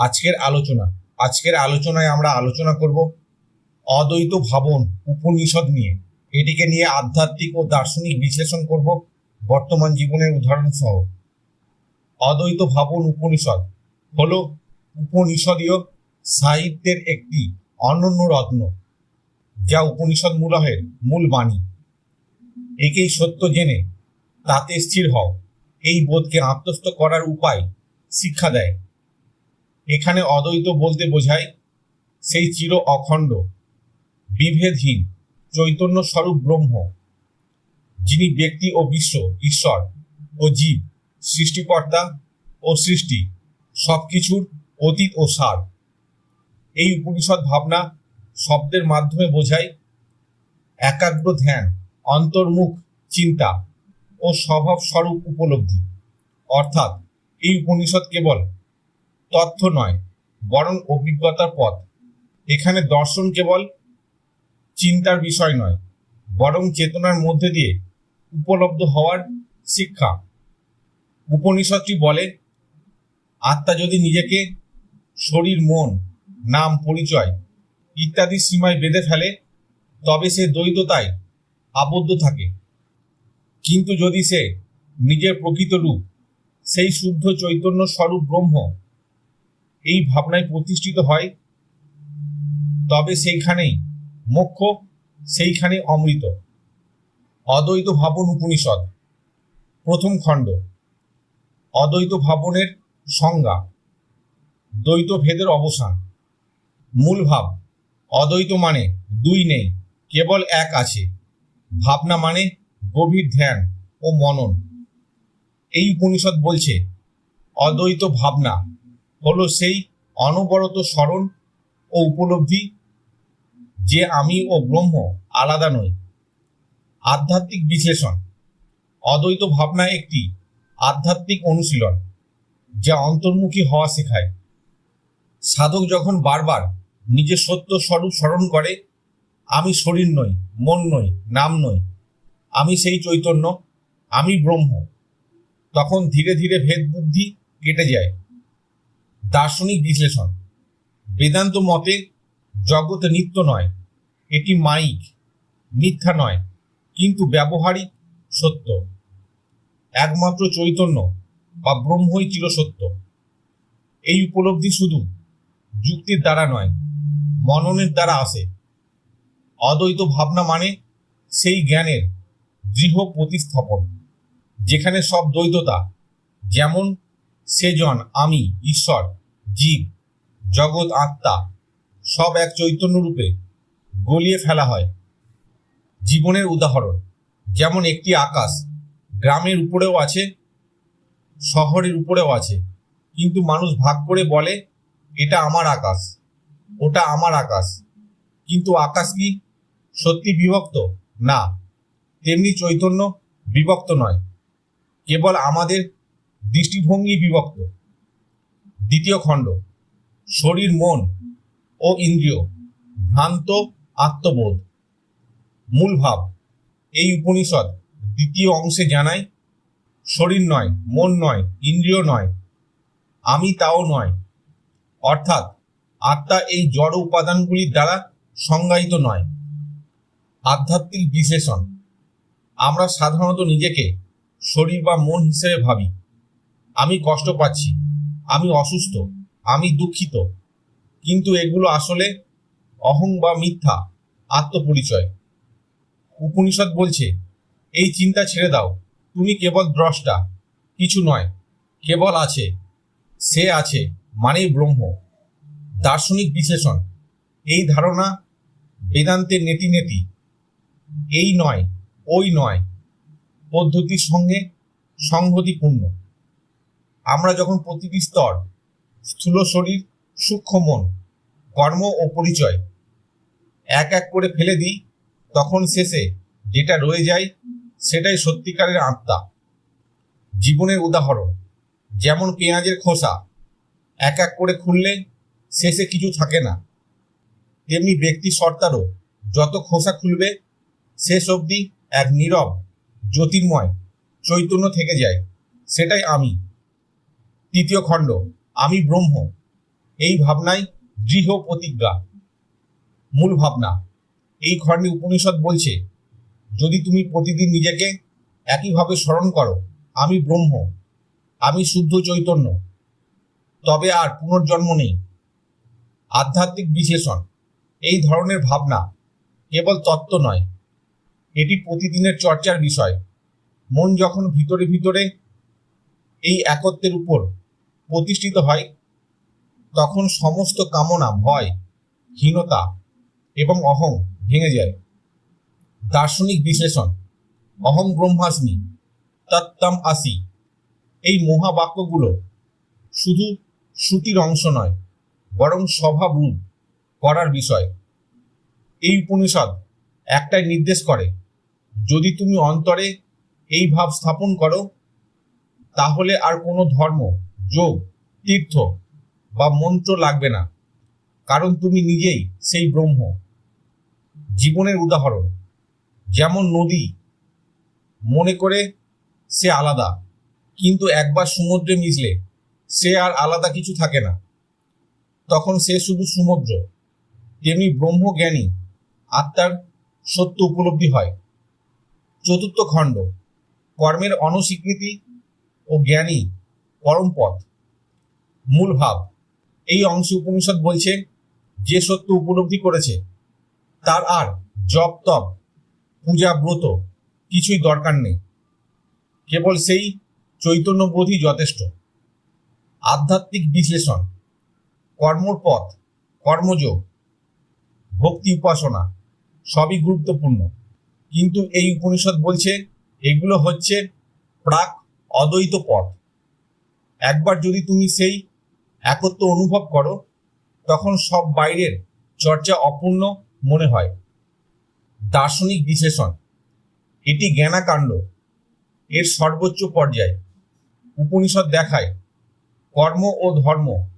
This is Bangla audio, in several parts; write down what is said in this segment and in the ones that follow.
আজকের আলোচনা। আজকের আলোচনায় আমরা আলোচনা করব অদ্বৈত ভাবন উপনিষদ নিয়ে। এটিকে নিয়ে আধ্যাত্মিক ও দার্শনিক বিশ্লেষণ করব বর্তমান জীবনের উদাহরণ সহ অদ্বৈত ভাবন উপনিষদ হল উপনিষদীয় সাহিত্যের একটি অনন্য রত্ন, যা উপনিষদ মূলহের মূল বাণী। একেই সত্য জেনে তাতে স্থির হও। এই বোধকে আত্মস্থ করার উপায় শিক্ষা দেয়। এখানে অদ্বৈত বলতে বোঝায় সেই চির অখণ্ড, বিভেদহীন, চৈতন্য স্বরূপ ব্রহ্ম, যিনি ব্যক্তি ও বিশ্ব, ঈশ্বর ও জীব, সৃষ্টিকর্তা ও সৃষ্টি, সবকিছুর অতীত ও সার। এই উপনিষদ ভাবনা শব্দের মাধ্যমে বোঝায় একাগ্র ধ্যান, অন্তর্মুখ চিন্তা ও স্বভাব স্বরূপ উপলব্ধি। অর্থাৎ এই উপনিষদ কেবল তথ্য নয়, বরং অভিজ্ঞতার পথ। এখানে দর্শন কেবল চিন্তার বিষয় নয়, বরং চেতনার মধ্যে দিয়ে উপলব্ধ হওয়ার শিক্ষা। উপনিষদটি বলে, আত্মা যদি নিজেকে শরীর, মন, নাম, পরিচয় ইত্যাদি সীমায় বেঁধে ফেলে, তবে সে দ্বৈততায় আবদ্ধ থাকে। কিন্তু যদি সে নিজের প্রকৃত রূপ, সেই শুদ্ধ চৈতন্য স্বরূপ ব্রহ্ম এই ভাবনায় প্রতিষ্ঠিত হয়, তবে সেইখানেই মোক্ষ, সেইখানে অমৃত। অদ্বৈত ভাবন উপনিষদ, প্রথম খণ্ড। অদ্বৈত ভাবনের সংজ্ঞা, দ্বৈত ভেদের অবসান। মূল ভাব, অদ্বৈত মানে দুই নেই, কেবল এক আছে। ভাবনা মানে গভীর ধ্যান ও মনন। এই উপনিষদ বলছে, অদ্বৈত ভাবনা হলো সেই অনবরত স্মরণ ও উপলব্ধি যে আমি ও ব্রহ্ম আলাদা নই। আধ্যাত্মিক বিশ্লেষণ। অদ্বৈত ভাবনা একটি আধ্যাত্মিক অনুশীলন যা অন্তর্মুখী হওয়া শেখায়। সাধক যখন বারবার নিজের সত্য স্বরূপ স্মরণ করে, আমি শরীর নই, মন নই, নাম নই, আমি সেই চৈতন্য, আমি ব্রহ্ম, তখন ধীরে ধীরে ভেদ বুদ্ধি কেটে যায়। দার্শনিক বিশ্লেষণ। বেদান্ত মতে জগৎ নিত্য নয়, এটি মাইক, মিথ্যা নয়, কিন্তু ব্যবহারিক সত্য। একমাত্র চৈতন্য বা ব্রহ্মই চিরসত্য এই উপলব্ধি শুধু যুক্তির দ্বারা নয়, মননের দ্বারা আসে। অদ্বৈত ভাবনা মানে সেই জ্ঞানের দৃঢ় প্রতিস্থাপন, যেখানে সব দ্বৈততা যেমন সেজন, আমি, ঈশ্বর, জীব, জগৎ আত্মা, সব এক চৈতন্য রূপে গলিয়ে ফেলা হয়। জীবনের উদাহরণ, যেমন একটি আকাশ, গ্রামের উপরেও আছে, শহরের উপরেও আছে, কিন্তু মানুষ ভাগ করে বলে, এটা আমার আকাশ, ওটা আমার আকাশ। কিন্তু আকাশ কি সত্যি বিভক্ত? না, তেমনি চৈতন্য বিভক্ত নয়। কেবল আমাদের দৃষ্টিভঙ্গি বিভক্ত। দ্বিতীয় খণ্ড, শরীর, মন ও ইন্দ্রিয়, ভ্রান্ত, আত্মবোধ। মূল ভাব, এই উপনিষদ দ্বিতীয় অংশে জানায়, শরীর নয়, মন নয়, ইন্দ্রিয় নয়, আমি তাও নয়। অর্থাৎ, আত্মা এই জড় উপাদানগুলির দ্বারা সংজ্ঞায়িত নয়। আধ্যাত্মিক বিশ্লেষণ, আমরা সাধারণত নিজেকে শরীর বা মন হিসেবে ভাবি। আমি কষ্ট পাচ্ছি, আমি অসুস্থ, আমি দুঃখিত। কিন্তু এগুলো আসলে অহং বা মিথ্যা, আত্মপরিচয়। উপনিষদ বলছে, এই চিন্তা ছেড়ে দাও, তুমি কেবল দ্রষ্টা, কিছু নয়, কেবল আছে, সে আছে, মানেই ব্রহ্ম। দার্শনিক বিশ্লেষণ, এই ধারণা বেদান্তের নেতি নেতি এই নয়, ওই নয়। পদ্ধতির সঙ্গে সংহতিপূর্ণ আমরা যখন প্রতিটি স্তর, স্থূল শরীর, সূক্ষ্ম মন, কর্ম ও পরিচয় এক এক করে ফেলে দিই, তখন শেষে যেটা রয়ে যায় সেটাই সত্যিকারের আত্মা। জীবনের উদাহরণ, যেমন পেঁয়াজের খোসা, এক এক করে খুললে শেষে কিছু থাকে না। তেমনি ব্যক্তি সর্তারও যত খোসা খুলবে, শেষ অবধি এক নীরব, জ্যোতির্ময় চৈতন্য থেকে যায়, সেটাই আমি। তৃতীয় খণ্ড, আমি ব্রহ্ম। এই ভাবনায় দৃঢ় প্রতিজ্ঞা। মূল ভাবনা, এই খণ্ডে উপনিষদ বলছে, যদি তুমি প্রতিদিন নিজেকে একইভাবে স্মরণ করো, আমি ব্রহ্ম, আমি শুদ্ধ চৈতন্য, তবে আর পুনর্জন্ম নেই। আধ্যাত্মিক বিশ্লেষণ এই ধরনের ভাবনা কেবল তত্ত্ব নয়, এটি প্রতিদিনের চর্চার বিষয়। মন যখন ভিতরে ভিতরে এই একত্বের উপর প্রতিষ্ঠিত হয়, তখন সমস্ত কামনা, ভয়, হীনতা এবং অহং ভেঙে যায়। দার্শনিক বিশ্লেষণ, অহং ব্রহ্মাস্মি তত্তম আসি। এই মহাবাক্যগুলো শুধু শ্রুতির অংশ নয়, বরং স্বভাব রূপ করার বিষয়। এই উপনিষদ একটাই নির্দেশ করে, যদি তুমি অন্তরে এই ভাব স্থাপন করো তাহলে আর কোনো ধর্ম, যোগ, তীর্থ বা মন্ত্র লাগবে না। কারণ তুমি নিজেই সেই ব্রহ্ম। জীবনের উদাহরণ, যেমন নদী, মনে করে সে আলাদা, কিন্তু একবার সমুদ্রে মিশলে সে আর আলাদা কিছু থাকে না। তখন সে শুধু সমুদ্র, তেমনি ব্রহ্মজ্ঞানী, আত্মার সত্য উপলব্ধি হয়। চতুর্থ খণ্ড, কর্মের অনস্বীকৃতি ও জ্ঞানী পরম পথ মূল ভাব, এই অংশে উপনিষদ বলছে, যে সত্য উপলব্ধি করেছে, তার আর জপ তপ, পূজা ব্রত কিছুই দরকার নেই। কেবল সেই চৈতন্যবোধই যথেষ্ট। আধ্যাত্মিক বিশ্লেষণ, কর্মর পথ, কর্মযোগ, ভক্তি উপাসনা, সবই গুরুত্বপূর্ণ। কিন্তু এই উপনিষদ বলছে, এগুলো হচ্ছে প্রাক অদ্বৈত পথ। একবার যদি তুমি সেই একত্ব অনুভব করো, তখন সব বাইরের চর্চা অপূর্ণ মনে হয়। দার্শনিক বিশ্লেষণ, এটি জ্ঞানাকাণ্ড। এর সর্বোচ্চ পর্যায়, উপনিষদ দেখায়, কর্ম ও ধর্ম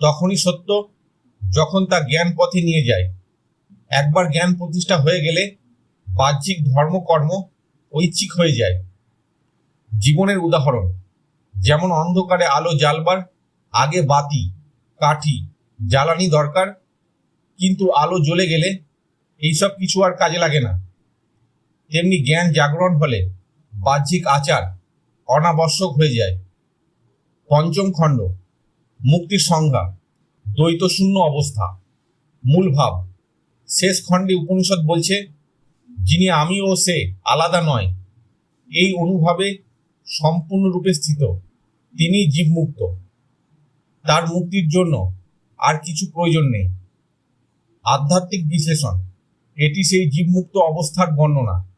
তখনই সত্য যখন তা জ্ঞান পথে নিয়ে যায়। একবার জ্ঞান প্রতিষ্ঠা হয়ে গেলে বাহ্যিক ধর্মকর্ম ঐচ্ছিক হয়ে যায়। জীবনের উদাহরণ। যেমন অন্ধকারে আলো জ্বালবার, আগে বাতি, কাঠি, জ্বালানি দরকার, কিন্তু আলো জ্বলে গেলে এইসব কিছু আর কাজে লাগে না। তেমনি জ্ঞান জাগরণ হলে বাহ্যিক আচার অনাবশ্যক হয়ে যায়। পঞ্চম খণ্ড, মুক্তির সংজ্ঞা দ্বৈতশূন্য অবস্থা, মূল ভাব। শেষ খণ্ডে উপনিষদ বলছে, যিনি আমি ও সে আলাদা নয়। এই অনুভাবে সম্পূর্ণরূপে স্থিত। তিনি জীবমুক্ত। তার মুক্তির জন্য আর কিছু প্রয়োজন নেই। আধ্যাত্মিক বিশ্লেষণ, এটি সেই জীবমুক্ত অবস্থার বর্ণনা,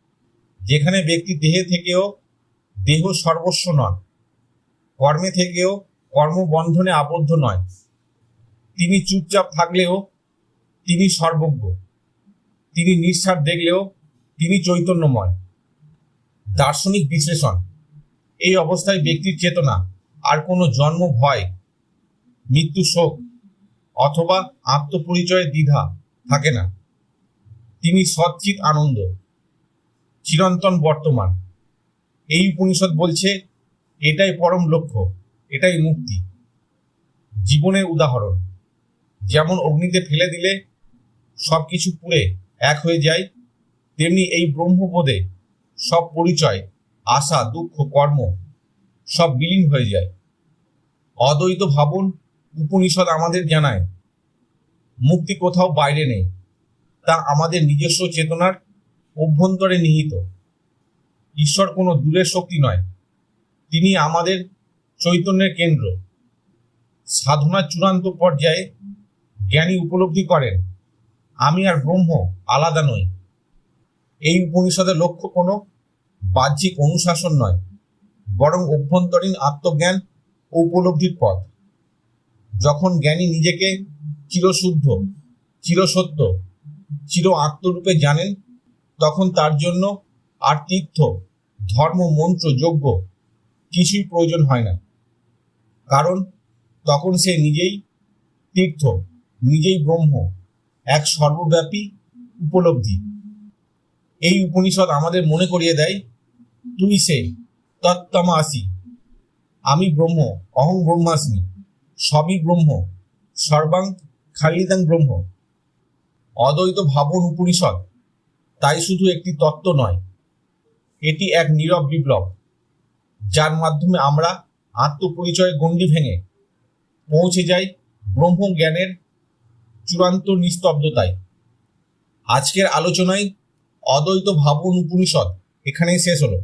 যেখানে ব্যক্তি দেহে থেকেও দেহ সর্বস্ব নন, কর্মে থেকেও কর্মবন্ধনে আবদ্ধ নয়। তিনি চুপচাপ থাকলেও তিনি সর্বজ্ঞ। তিনি নিঃস্বার দেখলেও তিনি চৈতন্যময়। দার্শনিক বিশ্লেষণ এই অবস্থায় ব্যক্তির চেতনা, আর কোনো জন্ম ভয়, মৃত্যু শোক, অথবা আত্মপরিচয়ের দ্বিধা থাকে না। তিনি সচ্চিত আনন্দ, চিরন্তন বর্তমান। এই উপনিষদ বলছে, এটাই পরম লক্ষ্য, এটাই মুক্তি, জীবনের উদাহরণ। যেমন অগ্নিতে ফেলে দিলে সব কিছু পুড়ে এক হয়ে যায়, তেমনি এই ব্রহ্মবোধে সব পরিচয় আশা, দুঃখ, কর্ম সব বিলীন হয়ে যায়। অদ্বৈত ভাবন উপনিষদ আমাদের জানায়, মুক্তি কোথাও বাইরে নেই, তা আমাদের নিজস্ব চেতনার অভ্যন্তরে নিহিত। ঈশ্বর কোনো দূরের শক্তি নয়, তিনি আমাদের চৈতন্যের কেন্দ্র। সাধনার চূড়ান্ত পর্যায়ে জ্ঞানী উপলব্ধি করেন, আমি আর ব্রহ্ম আলাদা নই। এই উপনিষদের লক্ষ্য কোনো বাহ্যিক অনুশাসন নয়, বরং অভ্যন্তরীণ আত্মজ্ঞান ও উপলব্ধির পথ। যখন জ্ঞানী নিজেকে চিরশুদ্ধ, চিরসত্য, চির আত্মরূপে জানেন, তখন তার জন্য আর তীর্থ, ধর্ম, মন্ত্র, যজ্ঞ কিছুই প্রয়োজন হয় না। কারণ তখন সে নিজেই তীর্থ, নিজেই ব্রহ্ম, এক সর্বব্যাপী উপলব্ধি। এই উপনিষদ আমাদের মনে করিয়ে দেয় তুই সে তত্তমা আসি আমি ব্রহ্ম, অহং ব্রহ্মাস্মি। সবই ব্রহ্ম, সর্বাং খালিদাং ব্রহ্ম। অদ্বৈত ভাবন উপনিষদ, তাই শুধু একটি তত্ত্ব নয়, এটি এক নীরব বিপ্লব, যার মাধ্যমে আমরা আত্মপরিচয় গণ্ডি ভেঙে পৌঁছে যাই ব্রহ্ম জ্ঞানের চূড়ান্ত নিস্তব্ধতায়। আজকের আলোচনায় অদ্বৈত ভাবন উপনিষদ এখানেই শেষ হলো।